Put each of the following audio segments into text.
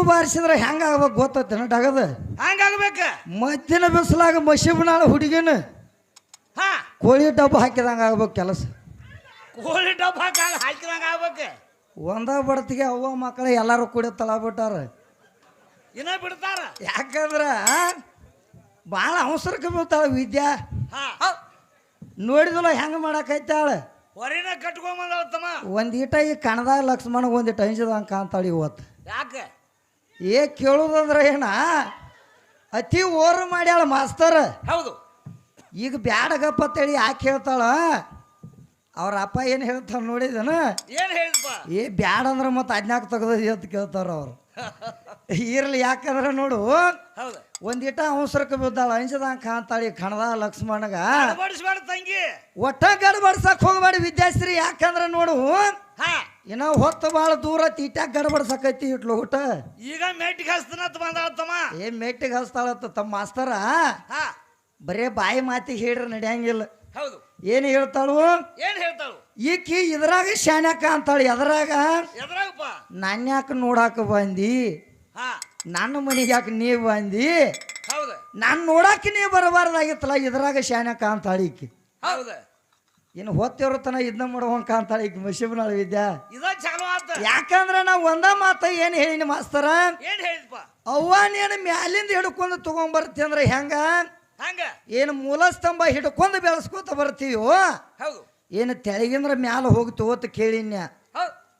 ಡಪ್ಪು ಬಾರಿಸಿದ್ರೆ ಹೆಂಗಾಗ್ಬೇಕು ಗೊತ್ತೈತೇನ ಡಗದ? ಹಂಗಾಗ್ಬೇಕ. ಮಧ್ಯಾಹ್ನ ಬಿಸಿಲಾಗ ಮಶಿಬನಾಳ ಹುಡುಗಿನ ಹಾ. ಕೋಳಿ ಡಬ್ಬ ಹಾಕಿದಂಗ ಆಗ್ಬೇಕು ಕೆಲಸ. ಕೋಳಿ ಡಬ್ಬ ಹಾಕಿ ಹಾಕಿದಂಗ ಆಗ್ಬೇಕು. ಒಂದ ಬಡತಿಗೆ ಅವ್ವ ಮಕ್ಕಳ ಎಲ್ಲಾರು ಕೂಡ ತಲಾ ಬಿಟ್ಟಾರ. ಇನ್ನ ಬಿಡ್ತಾರ. ಯಾಕಂದ್ರ ಭಾಳ ಅವಸರಕ್ಕೆ ಬೀಳ್ತಾಳ ವಿದ್ಯಾ. ಹಾ. ನೋಡಿದಲ್ಲ ಹೆಂಗ ಮಾಡಕೈತಾಳ? ಹೊರಿನ ಕಟ್ಕೊಂಬಂದವ ತಮ್ಮ. ಒಂದ್ ಈಟ ಈ ಕಣದಾಗ ಲಕ್ಷ್ಮಣ ಒಂದಿಟ ಹಂಚದ ಕಾಣ್ತಾಳ ಇವತ್ತು. ಯಾಕ? ಏ ಕೇಳುದಂದ್ರ ಏನ? ಅತಿ ಓರ್ ಮಾಡ್ಯಾಳ ಮಾಸ್ತರ್. ಹೌದು. ಈಗ ಬ್ಯಾಡಗಪ್ಪ ಅಂತೇಳಿ ಯಾಕೆ ಹೇಳ್ತಾಳ? ಅವ್ರ ಅಪ್ಪ ಏನು ಹೇಳ್ತಾರ ನೋಡಿದನ ಏನು ಹೇಳ್ತ ಏ ಬ್ಯಾಡ ಅಂದ್ರೆ ಮತ್ತೆ ಅಜ್ಞಾಕ್ ತೆಗ್ದಿ ಅಂತ ಕೇಳ್ತಾರ ಅವರು. ಇರ್ಲಿ ಯಾಕಂದ್ರೆ ನೋಡು ಒಂದಿಟ ಅವಸರಕ್ಕೆ ಬಿದ್ದಾಳ. ಅಂಜದಂಗ ಕಾಣ್ತಾಳಿ ಕಣದ ಲಕ್ಷ್ಮಣಗ. ತಂಗಿ. ಒಟ್ಟ ಗಡಬಡ್ಸಕ್ ಹೋಗ್ಬೇಡಿ ವಿದ್ಯಾಶ್ರೀ. ಯಾಕಂದ್ರೆ ನೋಡು ಹಾ. ಇನ್ನ ಹೊತ್ತು ಭಾಳ ದೂರ ತೀಟ್ಯಾಗ ಗಡಬಡ್ಸಕೈತಿ ಇಟ್ಲು ಊಟ. ಈಗ ಮೆಟ್ಟಿಗೆ ಹಸ್ತನತ್ ಬಂದಾಳ ತಮ್ಮ. ಏ ಮೆಟ್ಟಿಗೆ ಹಚ್ತಾಳತ್ತ ತಮ್ಮ ಮಾಸ್ತರ. ಹಾ. ಬರೇ ಬಾಯಿ ಮಾತಿಗೆ ಹೇಳ್ರಿ ನಡೆಯಂಗಿಲ್ಲ. ಹೌದು. ಏನು ಹೇಳ್ತಾಳು? ಏನ್ ಹೇಳ್ತಾಳು? ಈಕಿ ಇದ್ರಾಗ ಶಾನ್ಯಾಕ ಅಂತಾಳೆ ಎದ್ರಾಗ? ಎದ್ರಾಗಪ್ಪ? ನನ್ನ ಯಾಕೆ ನೋಡಾಕ ಬಂದಿ? ಹಾ. ನನ್ನ ಮನೆಗೆ ಯಾಕೆ ನೀ ಬಂದಿ? ಹೌದು. ನಾನು ನೋಡಾಕ ನೀ ಬರಬಾರ್ದಾಗಿತ್ತಲ್ಲ ಇದ್ರಾಗ ಶಾನ್ಯಾಕ ಅಂತಾಳೆ ಈಕಿ. ಹೌದು. ಇನ್ನು ಹೊತ್ತಿರತನ ಇದನ್ನ ಮಾಡುವಂಕ ಅಂತಾಳೆ ಈಗ ಮಶಿಬನಾಳ ವಿದ್ಯಾ. ಇದ ಚಾಲು ಆತ. ಯಾಕಂದ್ರೆ ನಾವು ಒಂದ ಮಾತ ಏನು ಹೇಳಿನಿ ಮಾಸ್ತರ? ಏನ್ ಅವ್ವ ನೀನು ಮ್ಯಾಲಿಂದ ಹಿಡ್ಕೊಂಡು ತಗೊಂಬರ್ತಿ ಅಂದ್ರೆ ಹೆಂಗ? ಹಂಗ? ಏನು ಮೂಲಸ್ತಂಭ ಹಿಡ್ಕೊಂಡು ಬೆಳೆಸ್ಕೋತ ಬರ್ತೀವೋ ಹೌದು. ಏನು ತೆಳಗಿಂದ್ರ ಮ್ಯಾಲ ಹೋಗಿ ತಗೋತ ಕೇಳಿನ್ಯ.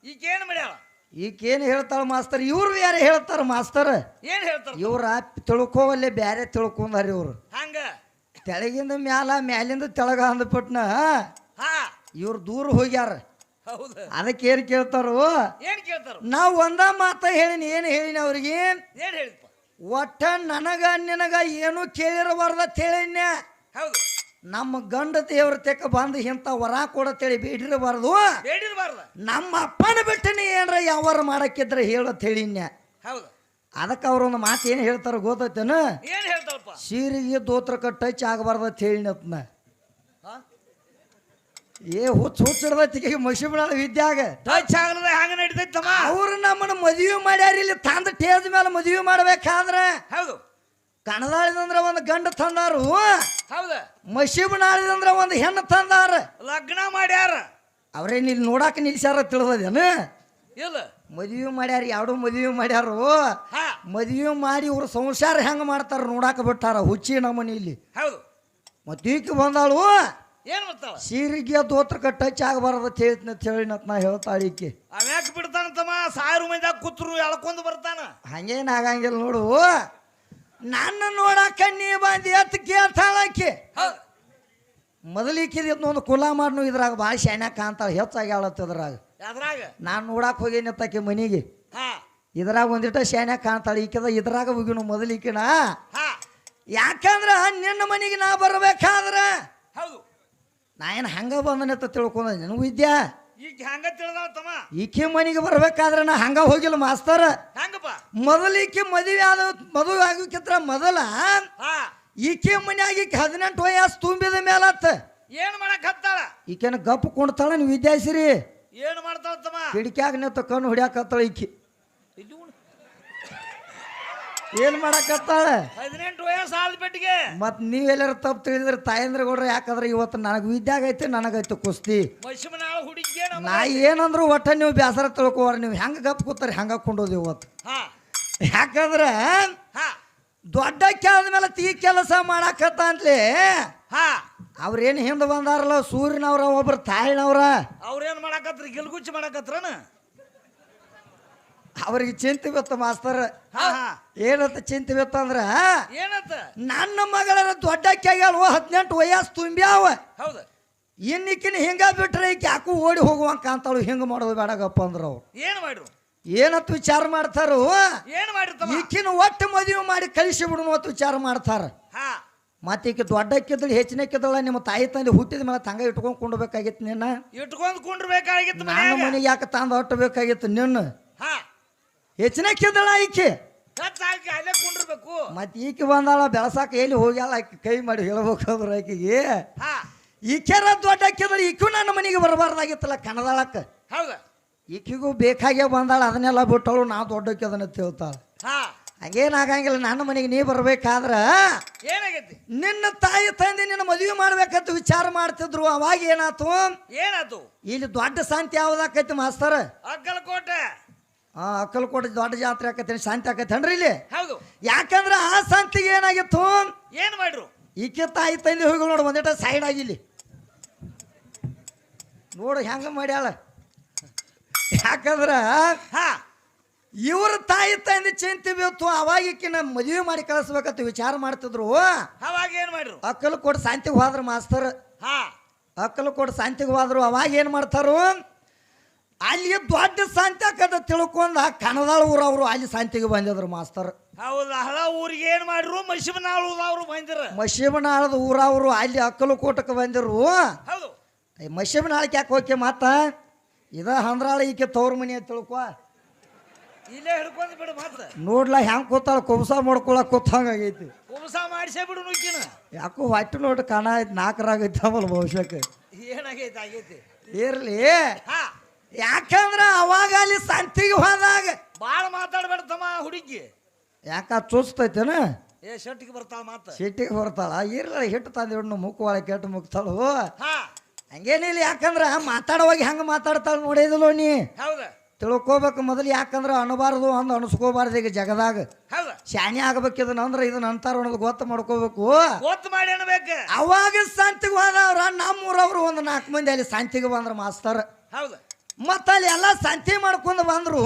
ಈಗ ಏನ್ ಮಾಡ್ಯಾಳ? ಈಕೇನು ಹೇಳ್ತಾಳ ಮಾಸ್ತರ್? ಇವ್ರು ಯಾರು ಹೇಳ್ತಾರ ಮಾಸ್ತರ್? ಏನ್ ಹೇಳ್ತಾರ? ಇವ್ರ ತಿಳ್ಕೋವಲ್ಲೇ ಬ್ಯಾರೆ ತಿಳ್ಕೊಂಡಾರ ಇವ್ರು. ಹಂಗ? ತೆಳಗಿಂದ ಮ್ಯಾಲ ಮ್ಯಾಲಿಂದ ತೆಳಗ ಅಂದ್ಬಿಟ್ನ ಹಾ. ಇವ್ರು ದೂರ ಹೋಗ್ಯಾರ. ಹೌದು. ಅದಕ್ಕೆ ಏನು ಕೇಳ್ತಾರೋ? ಏನ್ ಕೇಳ್ತಾರ? ನಾವು ಒಂದ ಮಾತ ಹೇಳಿನಿ ಏನು ಹೇಳಿನಿ ಅವ್ರಿಗೆ? ಏನ್ ಹೇಳಿದ್ಪ? ಒಟ್ಟ ನನಗ ನಿನಗ ಏನು ಕೇಳಿರಬಾರ್ದ ಹೇಳಿನ್ಯ? ಹೌದು. ನಮ್ಮ ಗಂಡ ದೇವ್ರ ತೆಕ್ಕ ಬಂದು ಇಂಥ ವರ ಕೊಡತ್ತೇಳಿ ಬೇಡಿರಬಾರ್ದು. ಬೇಡಿರ್ಬಾರ್ದ. ನಮ್ಮ ಅಪ್ಪನ ಬಿಟ್ಟನಿ ಏನ್ರ ಯಾವಾರ ಮಾಡಕ್ಕಿದ್ರೆ ಹೇಳತ್ ಹೇಳಿನ್ಯ? ಹೌದು. ಅದಕ್ಕೆ ಅವ್ರೊಂದು ಮಾತು ಏನು ಹೇಳ್ತಾರ ಗೊತ್ತೈತೇನ? ಏನ್ ದೋತ್ರ ಸೀರೆಗೆ ದೋತ್ರಕ್ಕೆ ಟಚ್ ಆಗಬಾರ್ದು ಅಂತ ಹೇಳಿನತ್ನ ಹಾ? ಏ ಹುಚ್ಚ ಮಸಿ ಮಶಿಬನಾಳ ವಿದ್ಯಾಗ. ಟಚ್ ಆಗಲದ ಹಂಗ ನಡೀತೈತಮ್ಮ? ಅವ್ರು ನಮ್ಮನ್ನ ಮದುವೆ ಮಾಡ್ಯಾರ ಇಲ್ಲಿ ತಂದ ಟೇಜ್ ಮೇಲೆ ಮದುವೆ ಮಾಡ್ಬೇಕಾದ್ರೆ? ಹೌದು. ಕಣದಾಳಿದಂದ್ರ ಒಂದು ಗಂಡ ತಂದಾರು. ಹೌದ. ಮಶಿಬನಾಳಿದಂದ್ರ ಒಂದು ಹೆಣ್ಣು ತಂದಾರ. ಲಗ್ನ ಮಾಡ್ಯಾರ. ಅವ್ರೇನ್ ಇಲ್ಲಿ ನೋಡಾಕ ನಿಲ್ಸ್ಯಾರ ತಿಳಿದೇನು ಇಲ್ಲ. ಮದುವೆ ಮಾಡ್ಯಾರ ಎರಡು ಮದುವೆ ಮಾಡ್ಯಾರು. ಮದುವೆ ಮಾಡಿ ಇವ್ರ ಸಂಸಾರ ಹೆಂಗ ಮಾಡ್ತಾರ ನೋಡಾಕ ಬಿಟ್ಟಾರ ಹುಚ್ಚಿ ನಮ್ಮನಿ ಇಲ್ಲಿ. ಹೌದು. ಮತ್ತೆ ಈಕೆ ಬಂದಾಳು. ಏನ್ ಮಾಡ್ತಾಳ ಸೀರಿಗೆ ದೋತ್ರಕ್ಕೆ ಟಚ್ ಆಗಬಾರ್ದು ಅಂತ ಹೇಳ್ತೀನಿ ಅಂತ ಹೇಳಿನತ್ ನಾ ಹೇಳ್ತಾಳೆ ಈಕೆ ಅವ್ಯಾಕ ಬಿಡ್ತಾನಂತಮ್ಮ? ಸಾವಿರ ಮಂದಿ ಕೂತ್ರು ಎಳ್ಕೊಂಡು ಬರ್ತಾನ. ಹಂಗೇನು ಆಗಂಗಿಲ್ಲ ನೋಡು. ನನ್ನ ನೋಡಕ್ಕ ನೀ ಬಂದು ಅಂತ ಕೇಳ್ತಾಳಕ್ಕೆ ಮೊದಲಿಕ್ಕಿದ ಒಂದು ಕುಲ ಮಾಡ್ನು ಇದ್ರಾಗ ಭಾಳ ಶಾನ್ಯಾಕ ಕಾಣ್ತಾಳೆ ಹೆಚ್ಚಾಗಿ ಇದ್ರಾಗ. ಅದ್ರಾಗ ನಾನು ನೋಡಕ್ಕೆ ಹೋಗೇನಿ ಆಕೆ ಮನೆಗೆ. ಹಾ. ಇದ್ರಾಗ ಒಂದಿಟ ಶಾನ್ಯಾಕ ಕಾಣ್ತಾಳೆ ಈಕೆದ ಇದ್ರಾಗ ಹೋಗಿನು ಮೊದಲಿಕ್ಕಿನ ಹಾ. ಯಾಕಂದ್ರ ನಿನ್ನ ಮನೆಗೆ ನಾ ಬರ್ಬೇಕಾದ್ರ ಹೌದು. ನಾ ಏನು ಹಂಗ ಬಂದನೆ ಅಂತ ತಿಳ್ಕೊಂಡ ನಿನಗೂ ವಿದ್ಯಾ? ಈಗ ಹಂಗ ತಿಳಿದಾವ ತಮ್ಮ. ಈಕೆ ಮನೆಗೆ ಬರ್ಬೇಕಾದ್ರೆ ನಾ ಹಂಗ ಹೋಗಿಲ್ಲ ಮಾಸ್ತರ. ಮೊದಲು ಈಕೆ ಮದುವೆ ಆದ ಮದುವೆ ಆಗೋಕ್ಕಿಂತ ಮೊದಲ ಈಕೆ ಮನ್ಯಾಗ ಈಕೆ ಹದಿನೆಂಟು ವಯಸ್ಸು ತುಂಬಿದ ಮೇಲತ್ತ. ಏನ್ ಮಾಡಕ್ ಹತ್ತಾಳ? ಈಕೆನ ಗಪ್ ಕುಣ್ತಾಳ ನೀವು ವಿದ್ಯಾಸಿರಿ. ಏನ್ ಮಾಡ್ತಾಳ ತಮ್ಮ? ಕಿಡಿಕ್ಯಾಗ ನಿಂತ ಕಣ್ಣು ಹೊಡ್ಯಾಕತ್ತಾಳ ಈಕಿ. ಏನ್ ಮಾಡಕತ್ತಾಳ? ಹದಿನೆಂಟು ವಯಸ್ಸು ಆದ ಬೆಟ್ಟಿಗೆ ಮತ್ ಎಲ್ಲರ ತಪ್ಪು ತಿಳಿದ್ರೆ ತಾಯಂದ್ರ ಗೌಡ್ರ ಯಾಕಂದ್ರೆ ಇವತ್ತು ನನಗೆ ವಿದ್ಯಾಗ ಐತಿ ನನಗೈತಿ ಕುಸ್ತಿ. ಹುಡುಗಿ ನಾ ಏನಂದ್ರು ಒಟ್ಟ ನೀವು ಬೇಸರ ತಿಳ್ಕೋರ ನೀವು ಹೆಂಗ ಗಪ್ ಕೂತಾರ ಹೆಂಗ ಕೊಂಡೋದು ಇವತ್ತು? ಯಾಕಂದ್ರೆ ಹಾ. ದೊಡ್ಡ ಕೆಳದ ಮೇಲೆ ತೀ ಕೆಲಸ ಮಾಡಾಕತ್ತ ಅಂತಲೇ ಹಾ. ಅವ್ರೇನು ಹಿಂದೆ ಬಂದಾರಲ್ಲ ಸೂರ್ಯನವ್ರ ಒಬ್ರು ತಾಯಿನವ್ರ. ಅವ್ರೇನ್ ಮಾಡಕತ್ರಿ? ಗಿಲ್ಗುಚ್ಚಿ ಮಾಡಕತ್ರನ? ಅವ್ರಿಗೆ ಚಿಂತೆ ಬಿತ್ತ ಮಾಸ್ತರ್. ಏನಂತ ಚಿಂತೆ ಬಿತ್ತ ಅಂದ್ರ ಏನಂತ? ನನ್ನ ಮಗಳ ದೊಡ್ಡ ಕೆಗಲ್ವ ಹದಿನೆಂಟು ವಯಸ್ಸು ತುಂಬ್ಯಾವ. ಹೌದು. ಇನ್ನಿಕಿನ ಹಿಂಗ ಬಿಟ್ರೆ ಈಕೆ ಯಾಕೂ ಓಡಿ ಹೋಗುವಂಕ ಅಂತಾಳು ಹಿಂಗ ಮಾಡೋದು ಬೇಡಗಪ್ಪ ಅಂದ್ರ ಅವ್ರು. ಏನ್ ಮಾಡ್ರು? ಏನಂತ ವಿಚಾರ ಮಾಡ್ತಾರು? ಏನ್ ಮಾಡ್ರಿ ತಮ್ಮ? ಈಕಿನ ಒಟ್ಟು ಮದುವೆ ಮಾಡಿ ಕಳಿಸಿ ಬಿಡುನು ಅಂತ ವಿಚಾರ ಮಾಡ್ತಾರ. ಮತ್ತೆ ಈಕೆ ದೊಡ್ಡಕ್ಕಿದ್ದಳು ಹೆಚ್ಚಿನಕ್ಕಿದ್ದಳ ನಿಮ್ಮ ತಾಯಿ ತಂದೆ ಹುಟ್ಟಿದ ಮೇಲೆ ತಂಗ ಇಟ್ಕೊಂಡು ಕೊಂಡ್ಬೇಕಾಗಿತ್ತು ನಿನ್ನ. ಇಟ್ಕೊಂಡು ಕುಂಡ್ರಬೇಕಾಗಿತ್ತು ನನ್ನ ಮನ್ಯಾಗ. ಮನೆಗೆ ಯಾಕೆ ತಂದು ಹೊಟ್ಟಬೇಕಾಗಿತ್ತು ನಿನ್ನ? ಹೆಚ್ಚಿನಕ್ಕಿದ್ದಳ ಈಕೆ. ಅಲ್ಲೇ ಕುಂಡ್ರಬೇಕು. ಮತ್ತೆ ಈಕೆ ಬಂದಾಳ ಬೆಳಸಾಕ ಎಲ್ಲಿ ಹೋಗ್ಯಾಳ ಆಕೆ ಕೈ ಮಾಡಿ ಹೇಳ್ಬೇಕಾದ್ರೆ ಆಕೆಗೆ. ಹಾ. ಈಕೆರ ದೊಡ್ಡ ಆಕಿದ್ರೆ ಈಕೆ ನನ್ನ ಮನೆಗೆ ಬರಬಾರ್ದಾಗಿತ್ತಲ್ಲ ಕನ್ನದಾಳಕ್ಕ ಹೌದ. ಈಕಿಗೂ ಬೇಕಾಗೇ ಬಂದಾಳ ಅದನ್ನೆಲ್ಲ ಬಿಟ್ಟಳು ನಾ ದೊಡ್ಡಕ್ಕೆ ಅದನ್ನ ತಿಳ್ತಾಳ. ಹಾ. ಹಂಗೇನಾಗಂಗಿಲ್ಲ ನನ್ನ ಮನೆಗೆ ನೀ ಬರ್ಬೇಕಾದ್ರ ಏನಾಗೈತಿ? ನಿನ್ನ ತಾಯಿ ತಂದೆ ನಿನ್ನ ಮದುವೆ ಮಾಡ್ಬೇಕಂತ ವಿಚಾರ ಮಾಡ್ತಿದ್ರು ಅವಾಗ ಏನಾತು? ಏನಾತು? ಇಲ್ಲಿ ದೊಡ್ಡ ಶಾಂತಿ ಯಾವ್ದಾಕೈತಿ ಮಾಸ್ತರ್? ಅಕ್ಕಲಕೋಟೆ ಆ ಅಕ್ಕಲಕೋಟೆ ದೊಡ್ಡ ಜಾತ್ರೆ ಆಕತಿ ಶಾಂತಿ ಆಕತ್ತೇನ್ರಿ ಇಲ್ಲಿ? ಹೌದು. ಯಾಕಂದ್ರೆ ಆ ಶಾಂತಿಗೆ ಏನಾಗಿತ್ತು? ಏನ್ ಮಾಡ್ರು? ಈಕೆ ತಾಯಿ ತಂದೆ ಹೋಗಿ ನೋಡು ಒಂದೇಟ ಸೈಡ್ ಆಗಿಲ್ಲಿ ನೋಡು ಹೆಂಗ ಮಾಡ್ಯಾಳ? ಯಾಕಂದ್ರ ಹಾ. ಇವ್ರ ತಾಯಿ ತಂದೆ ಚಿಂತೆ ಬಿತ್ತು ಅವಾಗ ಈಕಿನ ಮದುವೆ ಮಾಡಿ ಕಳಿಸ್ಬೇಕಂತ ವಿಚಾರ ಮಾಡ್ತಿದ್ರು. ಅವಾಗ ಏನ್ ಮಾಡ್ರು? ಅಕ್ಕಲಕೋಟೆ ಶಾಂತಿಗೆ ಹೋದ್ರ ಮಾಸ್ತರ್. ಹಾ. ಅಕ್ಕಲಕೋಟೆ ಶಾಂತಿಗೆ ಹೋದ್ರು ಅವಾಗ ಏನ್ ಮಾಡ್ತಾರು? ಅಲ್ಲಿ ದೊಡ್ಡ ಸಂತೆ ಆಗ್ತ ತಿಳ್ಕೊಂಡ ಕಣದಾಳ ಊರವರು ಅಲ್ಲಿ ಶಾಂತಿಗೆ ಬಂದಿದ್ರು ಮಾಸ್ತರ್. ಹೌದು? ಹಳ ಊರಿಗೆ ಏನ್ ಮಾಡ್ರು? ಮಶಿಬನಾಳ ಊರವ್ರು ಬಂದಿರ. ಮಶಿಬನಾಳದ ಊರವರು ಅಲ್ಲಿ ಅಕ್ಕಲಕೋಟಕ್ಕೆ ಬಂದಿರು. ಹೌದು. ಮಶೀಬನಾಳಕ್ಕೆ ಯಾಕೆ ಹೋಕೆ ಮಾತ? ಇದ ಹಂದ್ರಾಳ ಈಕೆ ತವ್ರ ಮನೆ ತಿಳ್ಕೊ. ಇಲ್ಲೇ ಹಿಡ್ಕೊಂಡ್ ಬಿಡು ಮತ್ತ. ನೋಡ್ಲ ಹೆಂಗ್ ಕೂತಾಳ ಕುಬ್ಸ ಮಾಡ್ಕೊಳಕ್ ಕೂತಂಗಾಗೈತಿ ಕುಬಸ ಮಾಡಿಸೇ ಬಿಡು ನುಗ್ಗಿನ. ಯಾಕೋ ಹೊಟ್ಟು ನೋಡು ಕಾಣ ನಾಲ್ಕರಾಗೈತಿ ಅವಲ್ ಭವಿಷ್ಯಕ್ಕೆ. ಏನಾಗೈತಿ ಆಗೈತಿ. ಇರ್ಲಿ. ಹಾ. ಯಾಕಂದ್ರ ಅವಾಗ ಅಲ್ಲಿ ಸಂತಿಗೆ ಹೋದಾಗ ಬಾಳ ಮಾತಾಡ್ಬೇಡ ತಮ್ಮ ಹುಡುಗಿ. ಯಾಕ ಚೂಸ್ತೈತೇನ ಏ ಶೆಟ್ಟಿಗೆ ಬರ್ತಾಳ ಮಾತ. ಸಿಟ್ಟಿಗೆ ಬರ್ತಾಳ. ಇರ್ಲ ಹಿಟ್ಟು ತಂದಿಡ್ನು ಮುಖವಾಳ ಕೆಟ್ಟು ಮುಗ್ತಾಳು ಹಾ. ಹಂಗೇನಿಲ್ಲ ಯಾಕಂದ್ರ ಮಾತಾಡುವಾಗ ಹೆಂಗ ಮಾತಾಡ್ತಾಳ ನೋಡಿದಿಲ್ಲ ನೀ. ಹೌದ. ತಿಳ್ಕೊಬೇಕು ಮೊದಲು ಯಾಕಂದ್ರ ಅನಬಾರದು ಅಂದ್ ಅನ್ಸ್ಕೋಬಾರ್ದು ಈಗ ಜಗದಾಗ. ಹೌದ. ಶಾನೆ ಆಗ್ಬೇಕು ಇದನ್ನ ಅಂದ್ರೆ ಇದನ್ನ ಅಂತಾರ ಅನ್ನೋದು ಗೊತ್ತ ಮಾಡ್ಕೋಬೇಕು. ಗೊತ್ತು ಮಾಡಿ ಅನ್ಬೇಕ. ಅವಾಗ ಸಂತಿಗೆ ಹೋದವ್ರ ನಮ್ಮೂರವ್ರು ಒಂದ್ ನಾಲ್ಕು ಮಂದಿ ಅಲ್ಲಿ ಸಂತಿಗೆ ಬಂದ್ರ ಮಾಸ್ತರ್. ಹೌದ. ಮತ್ತ ಅಲ್ಲಿ ಎಲ್ಲ ಸಂತೆ ಮಾಡ್ಕೊಂಡು ಬಂದ್ರು.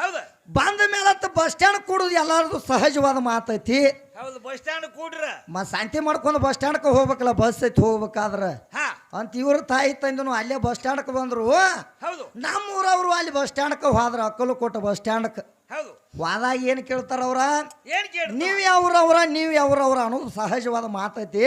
ಹೌದ. ಬಂದ ಮೇಲೆ ಬಸ್ ಸ್ಟ್ಯಾಂಡ್ ಕೂಡುದು ಎಲ್ಲಾರದು ಸಹಜವಾದ ಮಾತೈತಿ. ಹೌದು ಬಸ್ ಸ್ಟ್ಯಾಂಡ್ ಕೂಡ್ರ. ಮ ಶಾಂತಿ ಮಾಡ್ಕೊಂಡು ಬಸ್ ಸ್ಟ್ಯಾಂಡ್ಗೆ ಹೋಗ್ಬೇಕಲ್ಲ ಬಸ್ ಐತಿ ಹೋಗ್ಬೇಕಾದ್ರ. ಅಂತ ಇವ್ರ ತಾಯಿ ತಂದನು ಅಲ್ಲೇ ಬಸ್ ಸ್ಟ್ಯಾಂಡ್ಗೆ ಬಂದ್ರು. ಹೌದು. ಊರವರು ಅಲ್ಲಿ ಬಸ್ ಸ್ಟ್ಯಾಂಡ್ಗೆ ಹೋದ್ರ ಅಕ್ಕಲಕೋಟ ಬಸ್ ಸ್ಟ್ಯಾಂಡ್ಗೆ ಹೌದು. ಹೋದಾಗ ಏನು ಕೇಳ್ತಾರ ಅವ್ರ ನೀವ್ ಕೇಳಿ ನೀವು ಯಾವ್ರವ್ರ ನೀವು ಯಾವ್ರವ್ರ ಅನ್ನೋದು ಸಹಜವಾದ ಮಾತೈತಿ.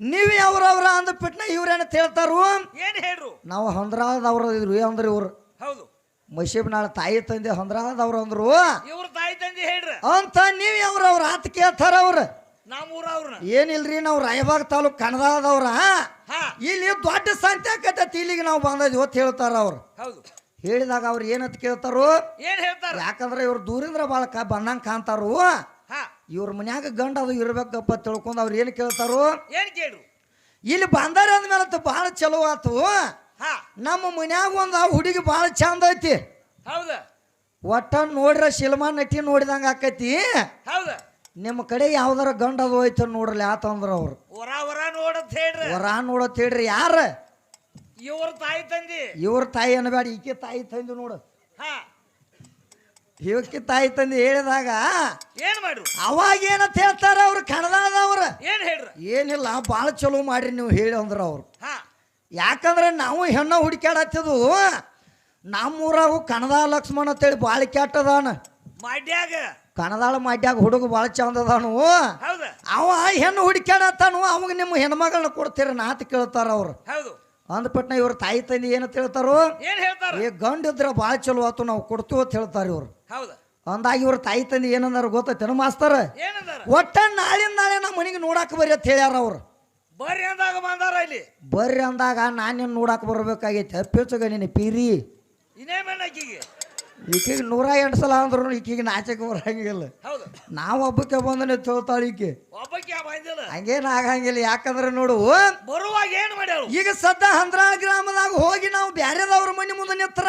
ನೀವು ಯಾವ್ರವ್ರ ಅಂದ ಪಿಟ್ನ ಇವ್ರೇನ ಹೇಳ್ತಾರು? ಏನ್ ಹೇಳ್ರು? ನಾವು ಹೊಂದ್ರಾದವ್ರ ಇದ್ರು ಅಂದ್ರೆ ಇವ್ರು. ಹೌದು. ಮಶೀಬ್ ನಾಳೆ ತಾಯಿ ತಂದೆ ಹೊಂದ್ರಾದವ್ರು ಅಂದ್ರು. ಇವ್ರ ತಾಯಿ ತಂದೆ ಹೇಳ್ರಿ? ಅಂತ ನೀವು ಯಾವ್ರವ್ರ ಆತ ಕೇಳ್ತಾರ ಅವ್ರ. ನಮ್ಮೂರ ಅವ್ರನ್ನ ಏನಿಲ್ರಿ ನಾವು ರಾಯಬಾಗ್ ತಾಲೂಕ್ ಕಣದಾದವ್ರ ಹಾ. ಇಲ್ಲಿ ದೊಡ್ಡ ಸಂತೆ ಆಕೈತಿ ಇಲ್ಲಿಗೆ ನಾವು ಬಂದದ್ ಅಂತ ಹೇಳ್ತಾರ ಅವ್ರು. ಹೌದು. ಹೇಳಿದಾಗ ಅವ್ರು ಏನಂತ ಕೇಳ್ತಾರು? ಏನ್ ಹೇಳ್ತಾರ? ಯಾಕಂದ್ರೆ ಇವ್ರು ದೂರಿಂದ ಬಾಳಕ ಕ ಬಂದಂಗೆ ಕಾಣ್ತಾರು. ಇವ್ರ ಮನ್ಯಾಗ ಗಂಡ ಅದು ಇರ್ಬೇಕಪ್ಪ ತಿಳ್ಕೊಂಡು ಅವ್ರು ಏನು ಕೇಳ್ತಾರು? ಏನ್ ಕೇಳು ಇಲ್ಲಿ ಬಂದಾರ ಅಂದ್ಮೇಲೆ ಭಾಳ ಚಲೋ ಆತು. ಹಾ. ನಮ್ಮ ಮನ್ಯಾಗ ಒಂದು ಆ ಹುಡುಗಿ ಭಾಳ ಚಂದ ಐತಿ. ಹೌದ? ಒಟ್ಟ ನೋಡ್ರ ಶಿಲ್ಮಾ ನಟಿ ನೋಡಿದಂಗ ಆಕೈತಿ. ಹೌದ? ನಿಮ್ಮ ಕಡೆ ಯಾವ್ದಾರ ಗಂಡ ಅದು ಐತ ನೋಡ್ರಿ ಯಾತಂದ್ರ ಅವ್ರು. ಹೊರ ವರ ನೋಡತ್ ಹೇಳ್ರ. ವರ ನೋಡತ್ ಹೇಳ್ರಿ ಯಾರ? ಇವ್ರ ತಾಯಿ ತಂದಿ. ಇವ್ರ ತಾಯಿ ಅನ್ಬೇಡ ಈಕೆ ತಾಯಿ ತಂದು ನೋಡು. ಹಾ. ಇವಕ್ಕೆ ತಾಯಿ ತಂದೆ ಹೇಳಿದಾಗ ಏನ್ ಮಾಡ್ರು? ಅವಾಗ ಏನಂತ ಹೇಳ್ತಾರ ಅವ್ರು? ಕಣದಾದವ್ರ ಏನ್ ಹೇಳ್ರ? ಏನಿಲ್ಲ ಭಾಳ ಚಲೋ ಮಾಡ್ರಿ ನೀವು ಹೇಳಿ ಅಂದ್ರ ಅವ್ರು. ಯಾಕಂದ್ರೆ ನಾವು ಹೆಣ್ಣ ಹುಡುಕ್ಯಾಡತ್ತಿದ್ವು. ನಮ್ಮೂರಾಗು ಕಣದ ಲಕ್ಷ್ಮಣ ಅಂತೇಳಿ ಭಾಳ ಕೆಟ್ಟದಾನ ಮಾಡ್ಯಾಗ? ಕಣದಾಳ ಮಾಡ್ಯಾಗ ಹುಡುಗ ಭಾಳ ಚಂದದಾನು ಅವ ಹೆಣ್ಣು ಹುಡುಕ್ಯಾಡತ್ತಾನು ಅವಾಗ ನಿಮ್ಮ ಹೆಣ್ಮಗಳನ್ನ ಕೊಡ್ತೀರ ನಾತ್ ಕೇಳ್ತಾರ ಅವ್ರು. ಹೌದು. ಅಂದ್ಪಟ್ನ ಇವ್ರ ತಾಯಿ ತಂದೆ ಏನಂತ ಹೇಳ್ತಾರು ಏನ್ ಹೇಳ್ತಾರ? ಏ ಗಂಡ ಇದ್ರ ಭಾಳ ಚಲೋ ಆತು ನಾವು ಕೊಡ್ತೀವಿ ಅಂತ ಹೇಳ್ತಾರೆ ಇವ್ರು. ಹೌದು. ಅಂದಾಗ ಇವ್ರ ತಾಯಿ ತಂದೆ ಏನಂದಾರ ಗೊತ್ತೇನು ಮಾಸ್ತರ? ಏನಂದಾರ? ಒಟ್ಟ ನಾಳಿನ ನಾಳೆ ನಮ್ಮ ಮನೆಗೆ ನೋಡಾಕ ಬರ್ರಿ ಅಂತ ಹೇಳ್ಯಾರ ಅವ್ರು. ಬರ್ರಿ ಅಂದಾಗ ಬಂದಾರ ಇಲ್ಲಿ. ಬರ್ರಿ ಅಂದಾಗ ನಾನೇನು ನೋಡಾಕ ಬರ್ಬೇಕಾಗೈತೆ ಅಪ್ಪಿಚಗ ನಿನ್ನ ಪೀರಿ. ಇನ್ನೇ ಆಕಿಗೆ? ಈಕಿಗೆ ನೂರ ಎಂಟು ಸಲ ಅಂದ್ರು ಈಕೆಗೆ ನಾಚಕ್ಕೆ ಬರಂಗಿಲ್ಲ. ಹೌದು. ನಾವು ಹಬ್ಬಕ್ಕೆ ಬಂದನೆ ತೋತಾಳ ಈಕೆ. ಒಬ್ಬಕ್ಕೆ ಬಂದಿಲ್ಲ ಹಂಗೇನು ಆಗಂಗಿಲ್ಲ ಯಾಕಂದ್ರೆ ನೋಡು ಬರುವಾಗ ಏನು ಮಾಡ್ಯಾರ ಈಗ ಸದ್ದ ಹಂದ್ರಾಳ ಗ್ರಾಮದಾಗ ಹೋಗಿ ನಾವು ಬ್ಯಾರೆದವ್ರ ಮನೆ ಮುಂದೆ ನಿತ್ರ.